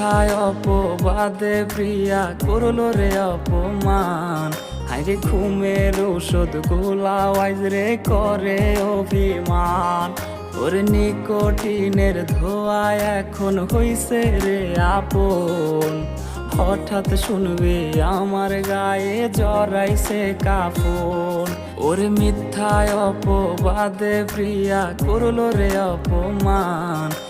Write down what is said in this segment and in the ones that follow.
মিথ্যায় অপবাদে প্রিয়া করল রে অপমান? হাইরে ঘুমের ঔষধ গোলাওয়াইজ রে করে অভিমান। ওর নিকোটিনের ধোয়া এখন হইছে রে আপন। হঠাৎ শুনবে আমার গায়ে জড়াইছে কাফন। ওরে মিথ্যায় অপবাদে প্রিয়া করল রে অপমান।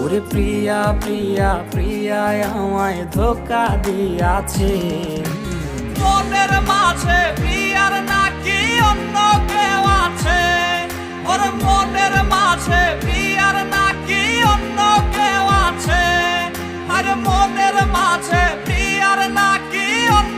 ওরে প্রিয়া প্রিয়া প্রিয়া আমায় ধোকা দিয়াছে। মনের মাঝে প্রিয়ার নাকি অন্য কেউ আছে? ওর মনের মাঝে প্রিয়ার নাকি অন্য কেউ আছে? আর মনের মাঝে প্রিয়ার নাকি অন্য